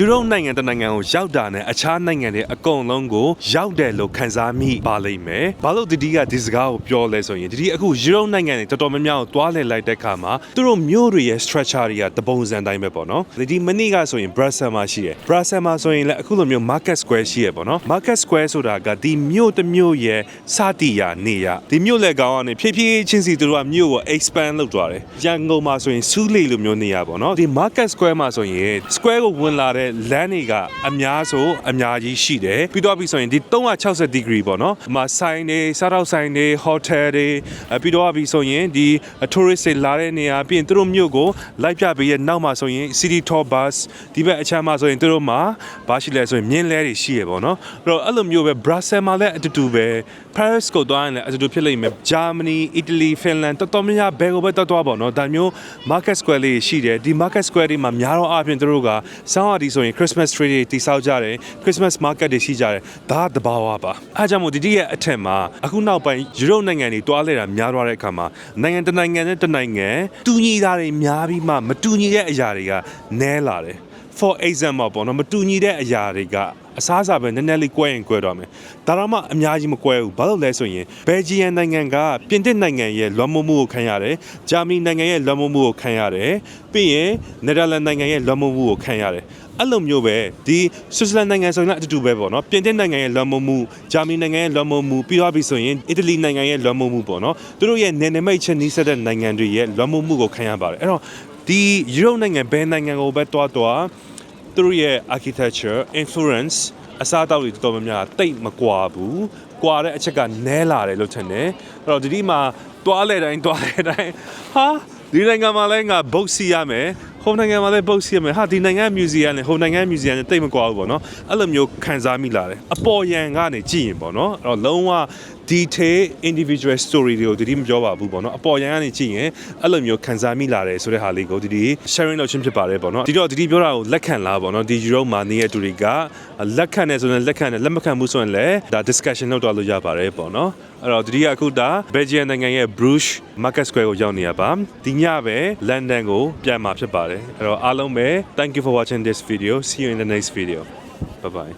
ယူရိုနိုင်ငံတစ်နိုင်ငံကိုရောက်တာနဲ့အခြားနိုင်ငံတွေအကုန်လုံးကိုရောက်တယ်လို့ခန်းစားမိပါလိမ့်မယ်။ဘာလို့တတိကဒီစကားကိုပြောလဲဆိုရင်တတိအခုယူရိုနိုင်ငံတွေတော်တော်များများကိုတွားလည်လိုက်တဲ့အခါမှာသူတို့မျိုးတွေရဲ့ structure တွေကတပုံစံတိုင်းပဲပေါ့နော်။ဒီမနေ့ကဆိုရင် Brussels မှာရှိတယ်။ Brussels မှာဆိုရင်လည်းအခုလိုမျိုး Market Square ရှိရပေါ့နော်။ Market Square ဆိုတာကဒီမြို့တစ်မြို့ရဲ့စတိယာနေရဒီမြို့လက်ကောင်ကနေဖြည်းဖြည်းချင်းစီသူတို့ကမြို့ကို expand လုပ်သွားတယ်။ရန်ကုန်မှာဆိုရင်စူးလေလိုမျိုးနေရပေါ့နော်။ဒီ Market Square မှာဆိုရင် Square ကိုဝင်လာတဲ့လမ်းတွေကအများဆိုအများကြီးရှိတယ်။ပြီးတော့ပြီးဆိုရင်ဒီ360 degree ပေါ့နော်။ဒီမှာဆိုင်တွေစားတော့ဆိုင်တွေ hotel တွေအဲပြီးတော့ပြီးဆိုရင်ဒီ tourist တွေလာတဲ့နေရာပြီးရင်သူတို့မြို့ကိုလိုက်ပြပေးရဲ့နောက်မှာဆိုရင် city tour bus ဒီဘက်အချမ်းမှာဆိုရင်သူတို့မှာဘာရှိလဲဆိုရင်မြင်းလဲတွေရှိရပေါ့နော်။အဲ့တော့အဲ့လိုမျိုးပဲ Brussels မှာလည်းအတူတူပဲ Paris ကိုသွားရင်လည်းအတူတူဖြစ်လိမ့်မယ်။ Germany, Italy, Finland တော်တော်များများဘယ်ကိုပဲသွားသွားပေါ့နော်။ဒါမျိုး Market Square လေးရှိတယ်။ဒီ Market Square တွေမှာများတော့အပြင်သူတို့ကစောင်းရဒီဆိုရင် Christmas tree တွေတိစောက်ကြတယ်။ Christmas market တွေရှိကြတယ်။ဒါကတဘာဝပါ။အဲဒါကြောင့်မို့ဒီဒီရဲ့အထက်မှာအခုနောက်ပိုင်းယူရိုနိုင်ငံတွေတွားလဲတာများသွားတဲ့အခါမှာနိုင်ငံတစ်နိုင်ငံနဲ့တစ်နိုင်ငံတူညီတာတွေများပြီးမှမတူညီတဲ့အရာတွေကနည်းလာတယ်။ for example ပေါ့နော်မတူညီတဲ့အရာတွေကအစားအစာပဲနည်းနည်းလေးကွဲရင်ကွဲတော့မယ်ဒါတော့မှအများကြီးမကွဲဘူးဘာလို့လဲဆိုရင်ဘယ်ဂျီယန်နိုင်ငံကပြင်သစ်နိုင်ငံရဲ့လွှမ်းမိုးမှုကိုခံရတယ်ဂျာမနီနိုင်ငံရဲ့လွှမ်းမိုးမှုကိုခံရတယ်ပြီးရင်နယ်သာလန်နိုင်ငံရဲ့လွှမ်းမိုးမှုကိုခံရတယ် အဲ့လိုမျိုးပဲဒီဆွစ်ဇာလန်နိုင်ငံဆိုရင်လည်းအတူတူပဲပေါ့နော်ပြင်သစ်နိုင်ငံရဲ့လွှမ်းမိုးမှုဂျာမနီနိုင်ငံရဲ့လွှမ်းမိုးမှုပြီးတော့ပြီဆိုရင်အီတလီနိုင်ငံရဲ့လွှမ်းမိုးမှုပေါ့နော်သူတို့ရဲ့နယ်နိမိတ်ချင်းနှီးစပ်တဲ့နိုင်ငံတွေရဲ့လွှမ်းမိုးမှုကိုခံရပါတယ်အဲ့တော့ဒီယူရိုနိုင်ငံဘယ်နိုင်ငံကိုပဲတွားတွားသူတို့ရဲ့ architecture influence အစားအသောက်တွေတော်တော်များများတိတ်မကွာဘူး။ကွာတဲ့အချက်ကနဲလာတယ်လို့ထင်တယ်။အဲ့တော့ဒီဒီမှာတွားလဲတိုင်းတွားလဲတိုင်းဟာဒီနိုင်ငံမှာလည်းငါဘုတ်စီရမယ်။ ဟိုနိုင်ငံမှာလည်းဘုတ်စီရမယ်။ဟာဒီနိုင်ငံ museum နဲ့ဟိုနိုင်ငံ museum နဲ့တိတ်မကွာဘူးပေါ့နော်။အဲ့လိုမျိုးခံစားမိလာတယ်။အပေါ်ယံကနေကြည့်ရင်ပေါ့နော်။အဲ့တော့လုံးဝ detail individual story တွေကိုဒီဒီမပြောပါဘူးပေါ့နော်အပေါ်ယံကနေကြည့်ရင်အဲ့လိုမျိုးခံစားမိလာတယ်ဆိုတဲ့ဟာလေးကိုဒီဒီ sharing လုပ်ချင်းဖြစ်ပါတယ်ပေါ့နော်ဒီတော့ဒီဒီပြောတာကိုလက်ခံလားပေါ့နော်ဒီ Europe မှာနေတဲ့သူတွေကလက်ခံတယ်ဆိုရင်လက်ခံတယ်လက်မခံဘူးဆိုရင်လည်းဒါ discussion လုပ်တော့လို့ရပါတယ်ပေါ့နော်အဲ့တော့ဒီဒီကအခုဒါ Belgium နိုင်ငံရဲ့ Bruges Market Square ကိုရောက်နေရပါဒီညပဲ London ကိုပြန်มาဖြစ်ပါတယ်အဲ့တော့အားလုံးပဲ thank you for watching this video see you in the next video bye bye